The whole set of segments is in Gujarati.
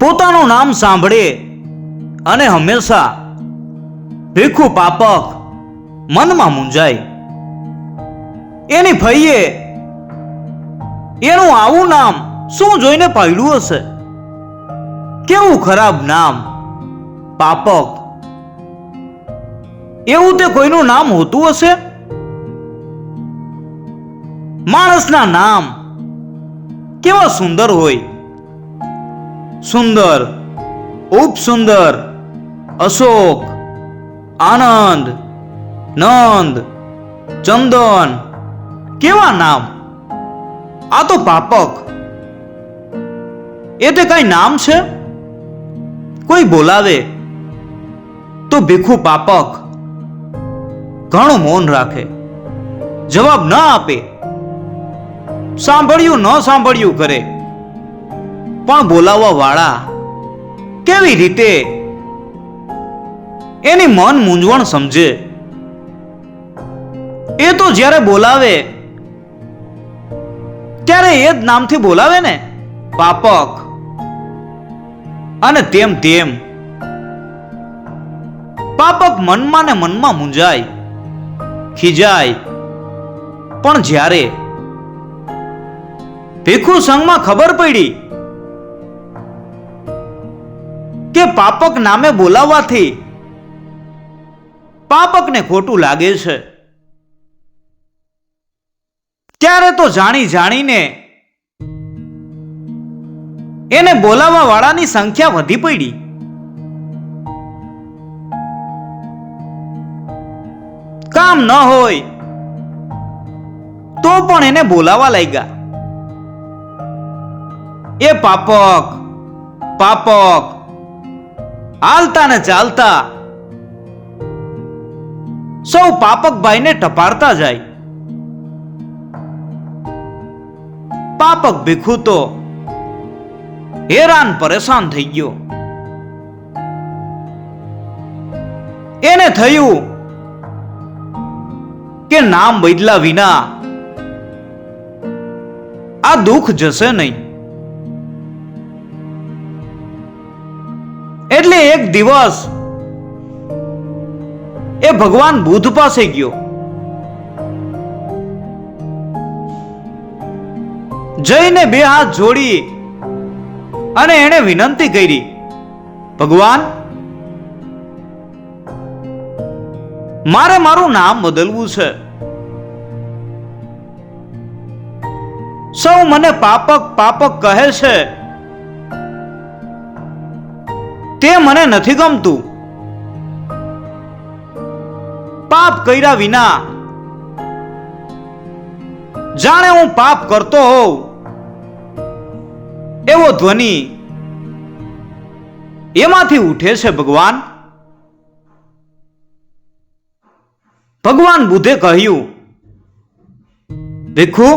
પોતાનું નામ સાંભળે અને હંમેશા ભીખું પાપક મનમાં મૂંઝાય. એની ફઈએ એનું આવું નામ શું જોઈને પાડ્યું હશે? કેવું ખરાબ નામ પાપક? એવું તે કોઈનું નામ હોતું હશે? માણસના નામ કેવા સુંદર હોય. સુંદર ઉપસુંદર અશોક, આનંદ, નંદ, ચંદન, કેવા નામ? આ તો પાપક. એ તે કઈ નામ છે? કોઈ બોલાવે? તો ભીખું પાપક. ઘણું મૌન રાખે. જવાબ ન આપે. સાંભળ્યું ન સાંભળ્યું કરે. પણ બોલાવવા વાળા કેવી રીતે? એની મન મૂંઝવણ સમજે. એ તો જ્યારે બોલાવે, ત્યારે એ જ નામથી બોલાવે ને? પાપક. અને તેમ તેમ. પાપક મનમાં ને મનમાં મૂંઝાય, ખીજાય. પણ જ્યારે ભીખુ સંઘમાં ખબર પડી પાપક નામે બોલાવવાથી પાપકને ખોટું લાગે છે. ત્યારે તો જાણી જાણીને એને બોલાવવા વાળાની સંખ્યા વધી પડી. કામ ન હોય તો પણ એને બોલાવા લાગ્યા. એ પાપક પાપક હાલતા ને ચાલતા સૌ પાપકભાઈને ટપારતા જાય. પાપક ભીખુ તો હેરાન પરેશાન થઈ ગયો. એને થયું કે નામ બદલા વિના આ દુઃખ જશે નહીં. એક દિવસ એ ભગવાન બુદ્ધ પાસે ગયો. જઈને બે હાથ જોડી અને એણે વિનંતી કરી, ભગવાન, મારે મારું નામ બદલવું છે. સૌ મને પાપક પાપક કહે છે તે મને નથી ગમતું. પાપ કર્યા વિના જાણે હું પાપ કરતો હોઉં. એવો ધ્વનિ એમાંથી ઉઠે છે ભગવાન. ભગવાન બુદ્ધે કહ્યું, ભીખુ,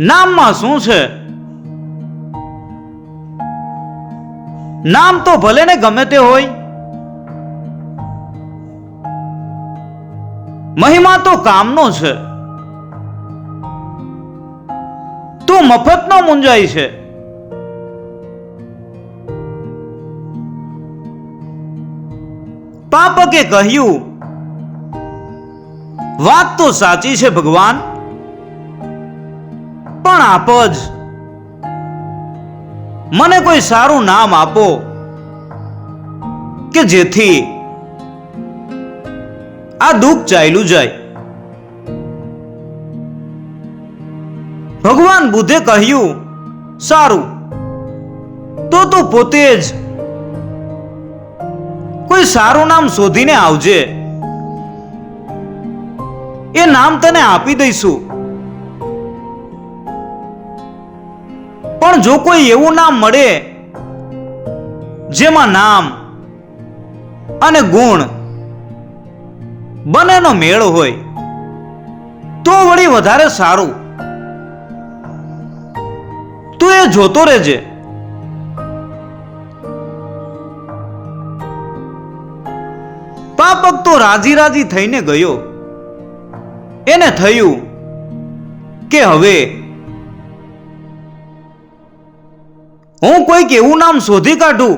નામમાં શું છે? નામ તો ભલે ને ગમે તે હોય. મહિમા તો કામનો છે. તું મફતનો મુંજાય છે. પાપકે કહ્યું, વાત તો સાચી છે ભગવાન, પણ આપ જ મને કોઈ સારું નામ આપો કે જેથી આ દુઃખ ચાલ્યું જાય. ભગવાન બુદ્ધે કહ્યું, સારું, તો તું પોતે જ કોઈ સારું નામ શોધીને આવજે. એ નામ તને આપી દઈશું. પણ જો કોઈ એવું નામ મળે, જેમાં નામ અને ગુણ બંનેનો મેળ હોય, તો વળી વધારે સારું. તું એ જોતો રહેજે. પાપક તો રાજી રાજી થઈને ગયો. એને થયું કે હવે હું કોઈક એવું નામ શોધી કાઢું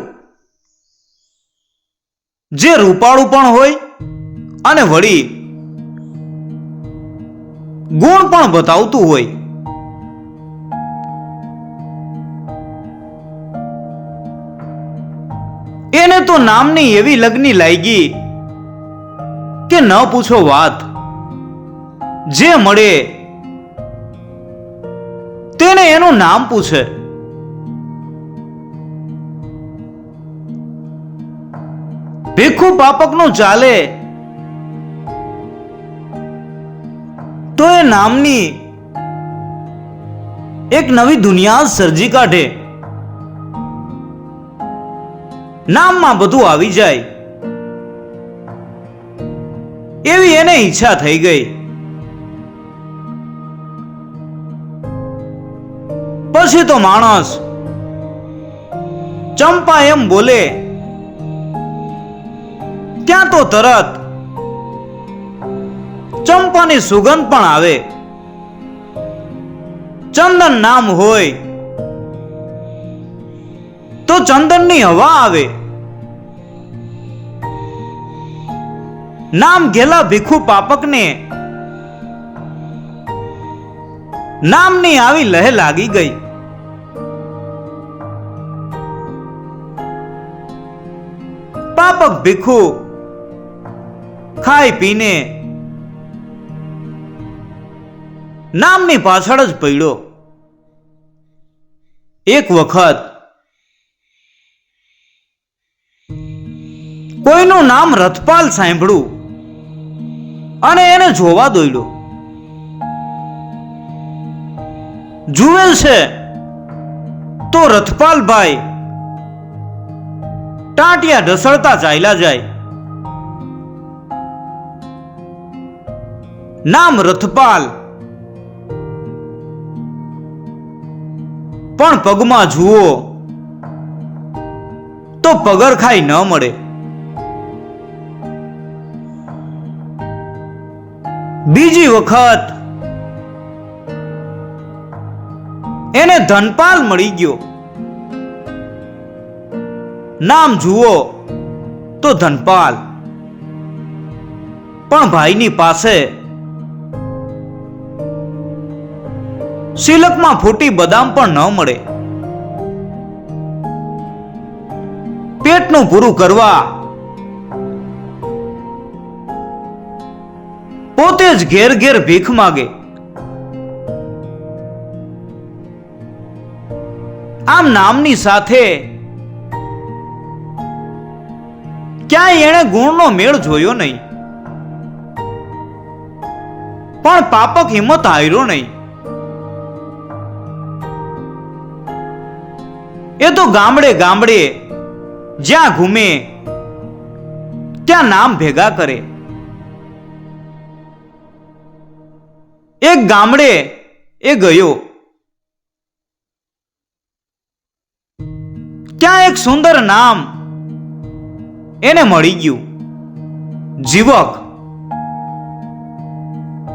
જે રૂપાળું પણ હોય અને વળી ગુણ પણ બતાવતું હોય. એને તો નામની એવી લગ્ની લાગી કે ન પૂછો વાત. જે મળે તેને એનું નામ પૂછે. ભીખુ પાપકનું ચાલે. તો એ નામની એક નવી દુનિયા સર્જી કાઢે. નામમાં બધું આવી જાય. એવી એને ઈચ્છા થઈ ગઈ. પછી તો માણસ ચંપા એમ બોલે ત્યાં તો તરત. ચંપાની સુગંધ પણ આવે. ચંદન નામ હોય. તો ચંદનની હવા આવે. નામ ઘેલા ભીખુ પાપકને. નામની આવી લહે લાગી ગઈ. પાપક ભીખુ ખાઈ પીને નામની પાછળ જ પડ્યો. એક વખત કોઈનું નામ રથપાલ સાંભળ્યું અને એને જોવા દોડ્યો. જુએલ છે. તો રથપાલભાઈ ટાંટિયા ઢસડતા ચાલ્યા જાય. નામ રથપાલ. પણ પગમાં જુઓ, તો પગરખાઈ ન મળે. બીજી વખત એને ધનપાલ મળી ગયો. નામ જુઓ, તો ધનપાલ. પણ ભાઈની પાસે સિલકમાં ફૂટી બદામ પણ ન મળે. પેટનું પૂરું કરવા પોતે જ ઘેર ઘેર ભીખ માગે. આમ નામની સાથે ક્યાંય એણે ગુણનો મેળ જોયો નહીં. પણ પાપક હિંમત હાર્યો નહીં. એ તો ગામડે ગામડે જ્યાં ઘૂમે, ત્યાં નામ ભેગા કરે. એક ગામડે એ ગયો. ત્યાં એક સુંદર નામ એને મળી ગયું. જીવક.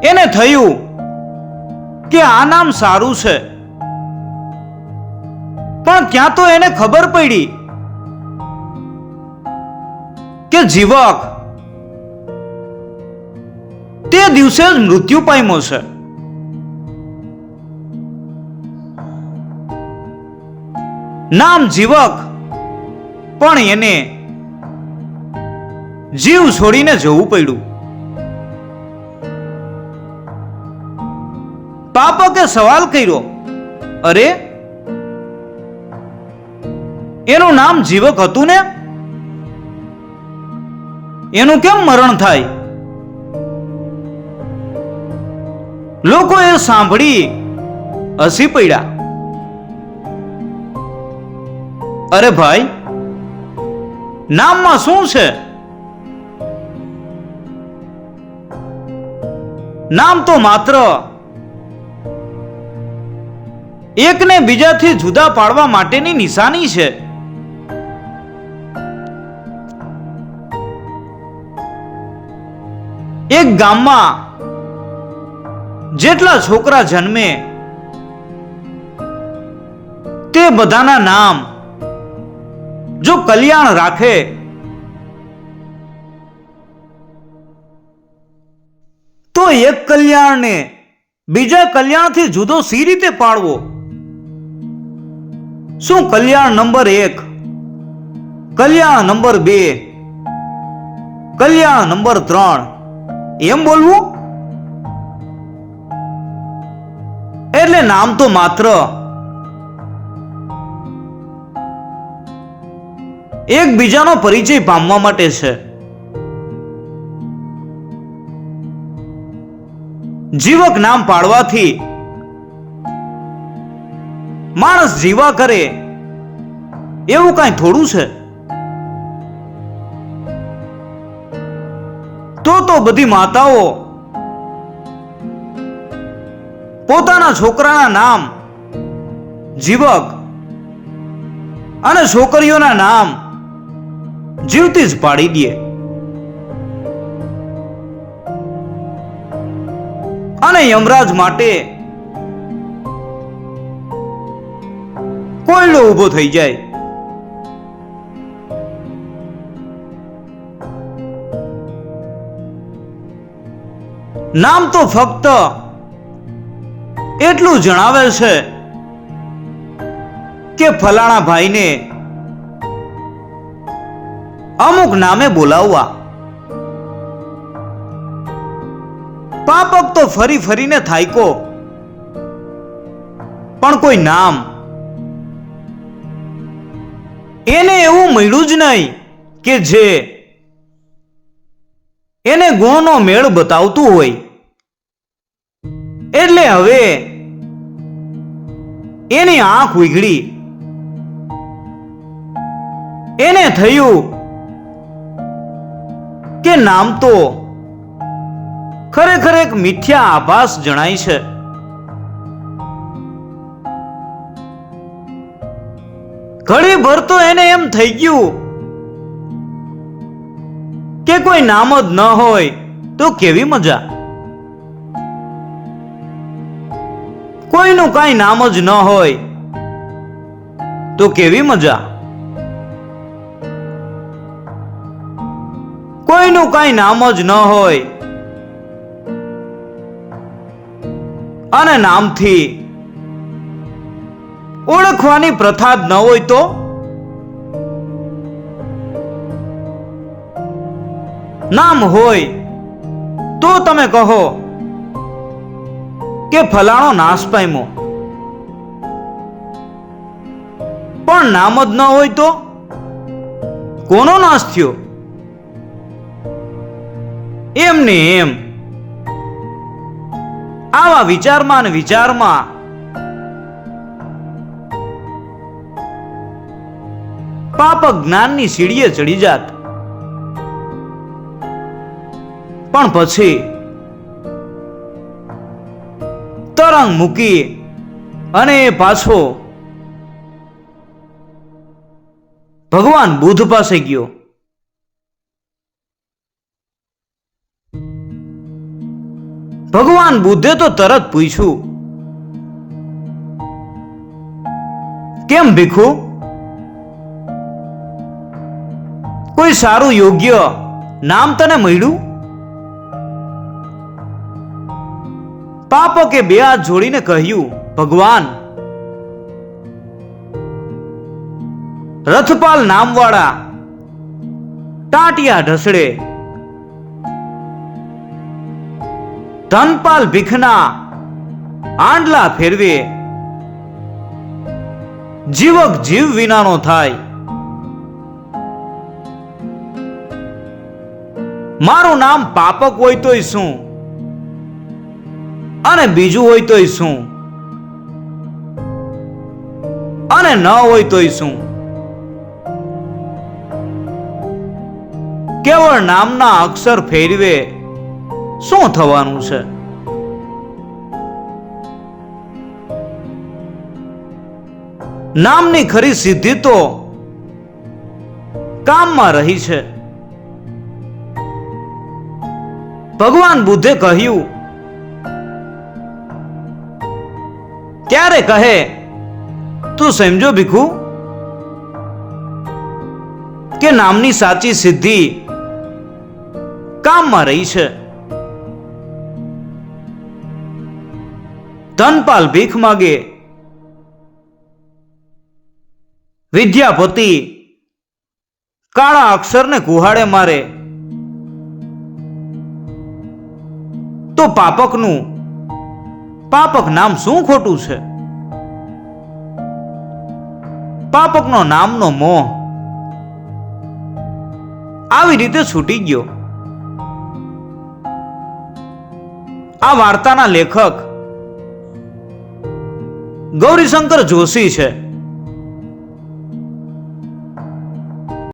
એને થયું કે આ નામ સારું છે. પણ ક્યાં તો એને ખબર પડી કે જીવક તે દિવસે જ મૃત્યુ પામ્યો છે. નામ જીવક પણ એને જીવ છોડીને જવું પડ્યું. પાપકે સવાલ કર્યો, અરે એનું નામ જીવક હતું ને? એનું કેમ મરણ થાય? લોકો એ સાંભળી હસી પડ્યા. અરે ભાઈ, નામમાં શું છે? નામ તો માત્ર એકને બીજાથી જુદા પાડવા માટેની નિશાની છે. એક ગામમાં જેટલા છોકરા જન્મે, તે બધાના નામ જો કલ્યાણ રાખે, તો એક કલ્યાણને બીજા કલ્યાણથી જુદો સી રીતે પાડવો? શું કલ્યાણ નંબર એક, કલ્યાણ નંબર બે, કલ્યાણ નંબર ત્રણ એમ બોલવું? એટલે નામ તો માત્ર એકબીજાનો પરિચય પામવા માટે છે. જીવક નામ પાડવાથી માણસ જીવા કરે એવું કાંઈ થોડું છે? તો તો બધી માતાઓ પોતાના છોકરાના નામ જીવક અને છોકરીઓના નામ જીવતી જ પાડી દે. અને યમરાજ માટે કોયડો ઊભો થઈ જાય. નામ તો ફક્ત એટલું જણાવે છે કે ફલાણા ભાઈને અમુક નામે બોલાવવા. પાપક તો ફરી ફરીને થાયકો. પણ કોઈ નામ એને એવું મળ્યું જ નહીં કે જે એને ગોનો મેળ બતાવતું હોય. એટલે હવે એની આંખ ઉઘડી એને થયું કે નામ તો ખરેખર એક મિથ્યા આભાસ જણાય છે. ઘડી ભર તો એને એમ થઈ ગયું કે કોઈ નામ જ ન હોય તો કેવી મજા? કોઈનું કાંઈ નામ જ ન હોય તો કેવી મજા? કોઈનું કાંઈ નામ જ ન હોય અને નામથી ઓળખવાની પ્રથા જ ન હોય તો? નામ હોય તો તમે કહો કે ફલાણો નાશ પામ્યો. પણ નામ જ ન હોય તો કોનો નાશ થયો? એમ ને એમ. આવા વિચારમાં ને વિચારમાં પાપક જ્ઞાનની સીડીએ ચડી જાત. પણ પછી તરંગ મૂકી અને પાછો ભગવાન બુદ્ધ પાસે ગયો. ભગવાન બુદ્ધે તો તરત પૂછ્યું, કેમ ભીખુ? કોઈ સારું યોગ્ય નામ તને મળ્યું? પાપકે બે હાથ જોડીને કહ્યું, ભગવાન, રથપાલ નામવાળા ટાટિયા ઢસડે, ધનપાલ ભીખના આંડલા ફેરવે, જીવક જીવ વિનાનો થાય. મારું નામ પાપક હોય તોય શું? અને બીજું હોય તોય શું? અને ન હોય તોય શું? કેવળ નામના અક્ષર ફેરવે શું થવાનું છે? નામની ખરી સિદ્ધિ તો કામમાં રહી છે. ભગવાન બુદ્ધે કહ્યું ત્યારે કહે, તું સમજો ભીખુ, કે નામની સાચી સિદ્ધિ કામમાં રહી છે. ધનપાલ ભીખ માગે. વિદ્યાપતિ કાળા અક્ષરને કુહાડે મારે. તો પાપકનું પાપક નામ શું ખોટું છે? પાપકનો નામનો મોહ આવી રીતે છૂટી ગયો. આ વાર્તાના લેખક ગૌરીશંકર જોશી છે.